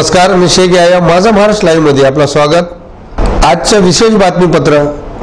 नमस्कार मी शेख या माझा महाराष्ट्र लाईव्हमध्ये आपलं स्वागत. आजचं विशेष बातमीपत्र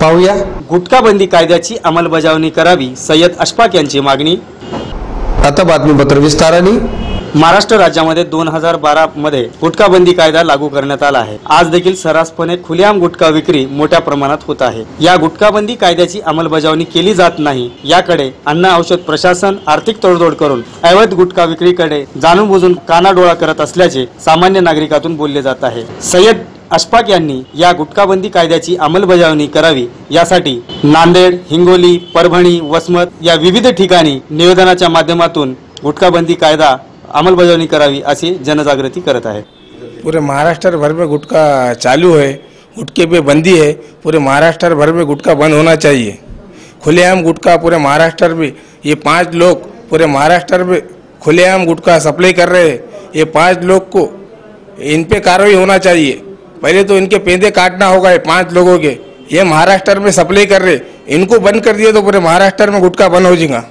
पाहूया. गुटखाबंदी कायद्याची अंमलबजावणी करावी सय्यद अशफाक यांची मागणी. आता बातमीपत्र विस्ताराने. महाराष्ट्र राज्यामध्ये दोन हजार बारा मध्ये गुटखाबंदी कायदा लागू करण्यात आला आहे. आज देखील सर्रासपणे खुलेआम गुटखा विक्री मोठ्या प्रमाणात होत आहे. या गुटखाबंदी कायद्याची अंमलबजावणी केली जात नाही. याकडे अन्न औषध प्रशासन आर्थिक तोडजोड करून अवैध गुटखा विक्रीकडे जाणून बुजून कानाडोळा करत असल्याचे सामान्य नागरिकातून बोलले जात आहे. सय्यद अशफाक यांनी या गुटखाबंदी कायद्याची अंमलबजावणी करावी यासाठी नांदेड हिंगोली परभणी वसमत या विविध ठिकाणी निवेदनाच्या माध्यमातून गुटखाबंदी कायदा अंमलबजावणी करावी अशी जनजागृती करत आहे. पूरे महाराष्ट्र भर में गुटखा चालू है, गुटखे पे बंदी है, पूरे महाराष्ट्र भर में गुटखा बंद होना चाहिए। खुलेआम गुटखा पूरे महाराष्ट्र में, ये पाँच लोग पूरे महाराष्ट्र में खुलेआम गुटखा सप्लाई कर रहे हैं। ये पाँच लोग को इन पे कार्रवाई होना चाहिए। पहले तो इनके पेंदे काटना होगा ये पाँच लोगों के। ये महाराष्ट्र में सप्लाई कर रहे इनको बंद कर दिए तो पूरे महाराष्ट्र में गुटखा बंद हो जाएगा।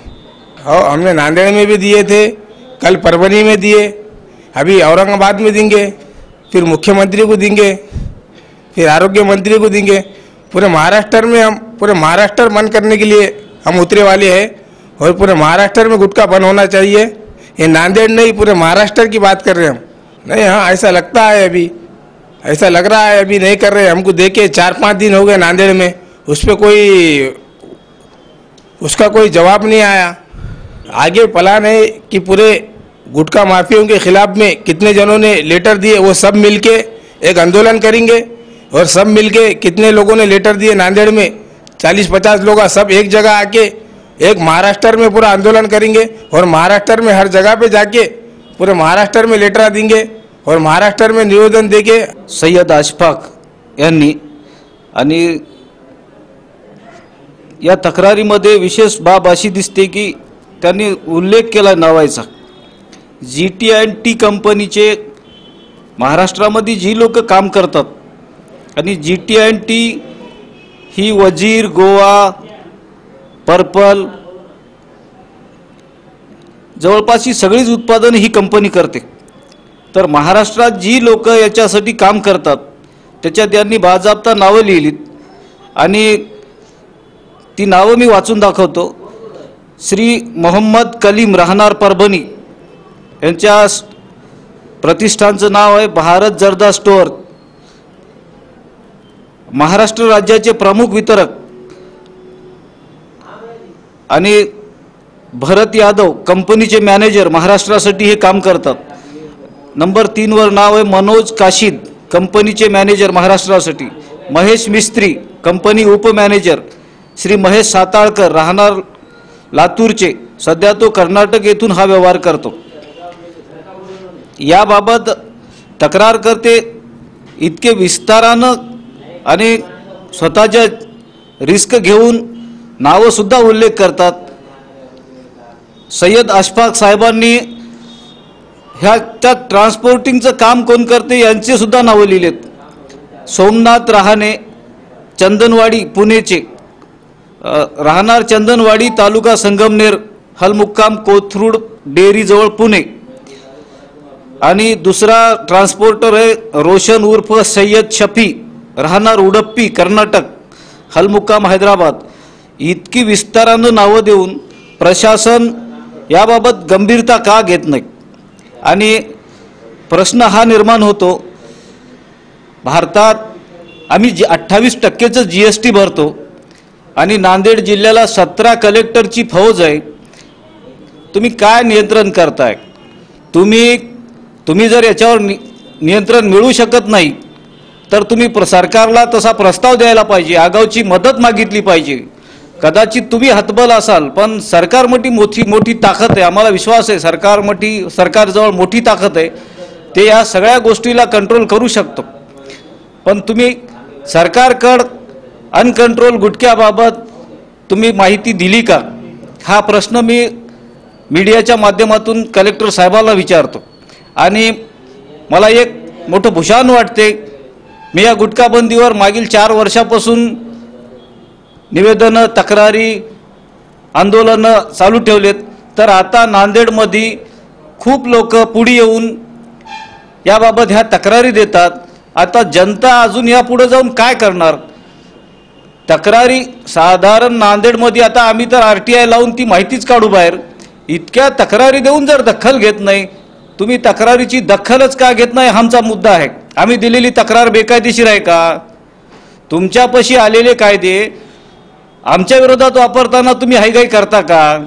और हमने नांदेड़ में भी दिए थे कल परभनी में दिए, अभी औरंगाबाद में देंगे, फिर मुख्यमंत्री को देंगे, फिर आरोग्य मंत्री को देंगे। पूरे महाराष्ट्र में हम, पूरे महाराष्ट्र बंद करने के लिए हम उतरे वाले हैं और पूरे महाराष्ट्र में गुटखा बंद होना चाहिए। ये नांदेड़ नहीं, पूरे महाराष्ट्र की बात कर रहे हैं हम। नहीं हाँ ऐसा लगता है अभी, ऐसा लग रहा है अभी नहीं कर रहे हमको देखे चार पाँच दिन हो गए नांदेड़ में, उस पर कोई, उसका कोई जवाब नहीं आया। आगे प्लान है कि पूरे गुटखा माफियों के खिलाफ में कितने जनों ने लेटर दिए, वो सब मिलके एक आंदोलन करेंगे। और सब मिलके कितने लोगों ने लेटर दिए, नांदेड़ में चालीस पचास लोग सब एक जगह आके एक महाराष्ट्र में पूरा आंदोलन करेंगे और महाराष्ट्र में हर जगह पे जाके पूरे महाराष्ट्र में लेटर देंगे और महाराष्ट्र में निवेदन देके सय्यद अशफाक यांनी आणि विशेष बाब दिसते की उल्लेख केला नावायचा. जी टी अँड टी कंपनीचे महाराष्ट्रामध्ये जी लोक काम करतात आणि जी टी अँड टी ही वजीर गोवा पर्पल जवळपास ही सगळीच उत्पादन ही कंपनी करते. तर महाराष्ट्रात जी लोक याच्यासाठी काम करतात त्याच्यात त्यांनी बाजाबता नावं लिहिलीत आणि ती नावं मी वाचून दाखवतो. श्री मोहम्मद कलीम राहणार परभणी. यांच्या प्रतिष्ठानचं नाव आहे भारत जर्दा स्टोअर. महाराष्ट्र राज्याचे प्रमुख वितरक. आणि भरत यादव कंपनीचे मॅनेजर महाराष्ट्रासाठी हे काम करतात. नंबर तीनवर नाव आहे मनोज काशीद कंपनीचे मॅनेजर महाराष्ट्रासाठी. महेश मिस्त्री कंपनी उपमॅनेजर. श्री महेश साताळकर राहणार लातूरचे. सध्या तो कर्नाटक येथून हा व्यवहार करतो. याबाबत तक्रार करते. इतके विस्तारानं आणि स्वतःच्या रिस्क घेऊन नावंसुद्धा उल्लेख करतात. सय्यद अशफाक साहेबांनी ह्या त्या ट्रान्सपोर्टिंगचं काम कोण करते यांचेसुद्धा नावं लिहिलेत. सोमनाथ रहाणे चंदनवाडी पुणेचे. राहणार चंदनवाडी तालुका संगमनेर हलमुक्काम कोथरूड डेअरीजवळ पुणे. आणि दुसरा ट्रान्सपोर्टर आहे रोशन उर्फ सय्यद शफी. राहणार उडप्पी कर्नाटक. हलमुक्काम हैदराबाद. इतकी विस्तारानं नावं देऊन प्रशासन याबाबत गंभीरता का घेत नाही? आणि प्रश्न हा निर्माण होतो भारतात आम्ही जी अठ्ठावीस टक्केचं जी एस टी भरतो आणि नांदेड जिल्ह्याला सतरा कलेक्टरची फौज आहे तुम्ही काय नियंत्रण करताय? तुम्ही तुम्ही जर याच्यावर नि नियंत्रण मिळू शकत नाही तर तुम्ही प्र सरकारला तसा प्रस्ताव द्यायला पाहिजे आगाऊची मदत मागितली पाहिजे. कदाचित तुम्ही हतबल असाल पण सरकार मोठी मोठी मोठी ताकद आहे आम्हाला विश्वास आहे सरकार मोठी सरकारजवळ मोठी ताकद आहे. ते या सगळ्या गोष्टीला कंट्रोल करू शकतो. पण तुम्ही सरकारकड अनकंट्रोल गुटख्याबाबत तुम्ही माहिती दिली का? हा प्रश्न मी मीडियाच्या माध्यमातून कलेक्टर साहेबाला विचारतो. आणि मला एक मोठं भूषण वाटते. मी या गुटखाबंदीवर मागील चार वर्षापासून निवेदनं तक्रारी आंदोलनं चालू ठेवलेत. तर आता नांदेडमध्ये खूप लोक पुढे येऊन याबाबत ह्या तक्रारी देतात. आता जनता अजून यापुढे जाऊन काय करणार? तक्रारी साधारण नांदेडमध्ये आता आम्ही तर आर टी आय लावून ती माहितीच काढू बाहेर. इतक्या तक्रारी देऊन जर दखल घेत नाही तुम्ही तक्रारीची दखलच का घेत नाही आमचा मुद्दा आहे. आम्ही दिलेली तक्रार बेकायदेशीर आहे का? तुमच्यापाशी आलेले कायदे आमच्या विरोधात वापरताना तुम्ही हायगाई करता का?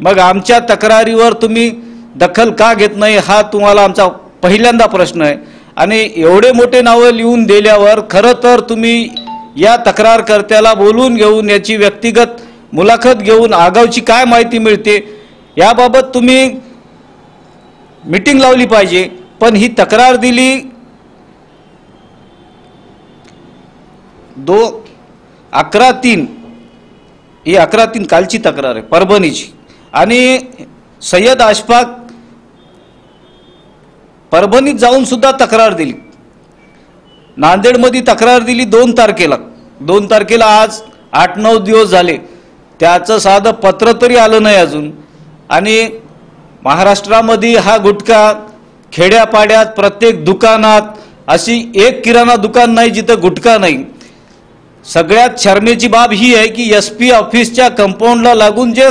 मग आमच्या तक्रारीवर तुम्ही दखल का घेत नाही हा तुम्हाला आमचा पहिल्यांदा प्रश्न आहे. आणि एवढे मोठे नावं लिहून दिल्यावर खरं तर तुम्ही या तक्रारकर्त्याला बोलून घेऊन याची व्यक्तिगत मुलाखत घेऊन आगावची काय माहिती मिळते याबाबत तुम्ही मीटिंग लावली पाहिजे पण ही तक्रार दिली दो अकरा तीन ही अकरा तीन कालची तक्रार आहे परभणीची. आणि सय्यद आशफाक परभणीत जाऊन सुद्धा तक्रार दिली. नांदेडमध्ये तक्रार दिली दोन तारखेला. दोन तारखेला आज आठ नऊ दिवस झाले. त्याचं साधं पत्र तरी आलं नाही अजून. आणि महाराष्ट्रामध्ये हा गुटखा खेड्यापाड्यात प्रत्येक दुकानात अशी एक किराणा दुकान नाही जिथं गुटखा नाही. सगळ्यात शर्मेची बाब ही आहे की एस पी ऑफिसच्या कंपाऊंडला लागून जे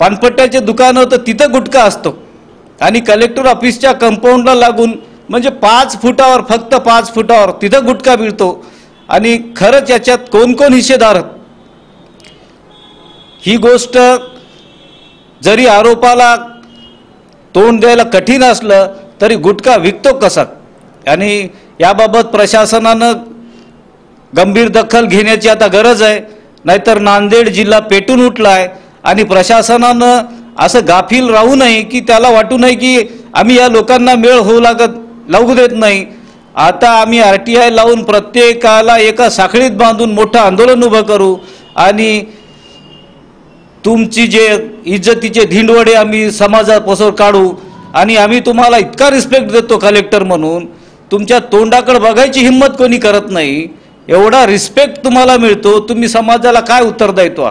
पानपट्ट्याचे दुकान होतं तिथं गुटखा असतो. आणि कलेक्टर ऑफिसच्या कंपाऊंडला लागून म्हणजे पाच फुटावर फक्त पाच फुटावर तिथं गुटखा मिळतो. आणि खरंच याच्यात कोण कोण हिस्सेदार? ही गोष्ट जरी आरोपाला तोंड द्यायला कठीण असलं तरी गुटखा विकतो कसा? आणि याबाबत प्रशासनानं गंभीर दखल घेण्याची आता गरज आहे. नाहीतर नांदेड जिल्हा पेटून उठला आहे आणि प्रशासनानं असं गाफील राहू नये की त्याला वाटू नये की आम्ही या लोकांना मेळ होऊ लागत लागू देत नाही. आता आम्ही आर टी आय लावून प्रत्येकाला एका साखळीत बांधून मोठं आंदोलन उभं करू आणि तुमची जे इज्जतीचे धिंडवडे आम्ही समाजापासून काढू आणि आम्ही तुम्हाला इतका रिस्पेक्ट देतो कलेक्टर म्हणून तुमच्या तोंडाकडे बघायची हिंमत कोणी करत नाही एवढा रिस्पेक्ट तुम्हाला मिळतो तुम्ही समाजाला काय उत्तर द्यायतो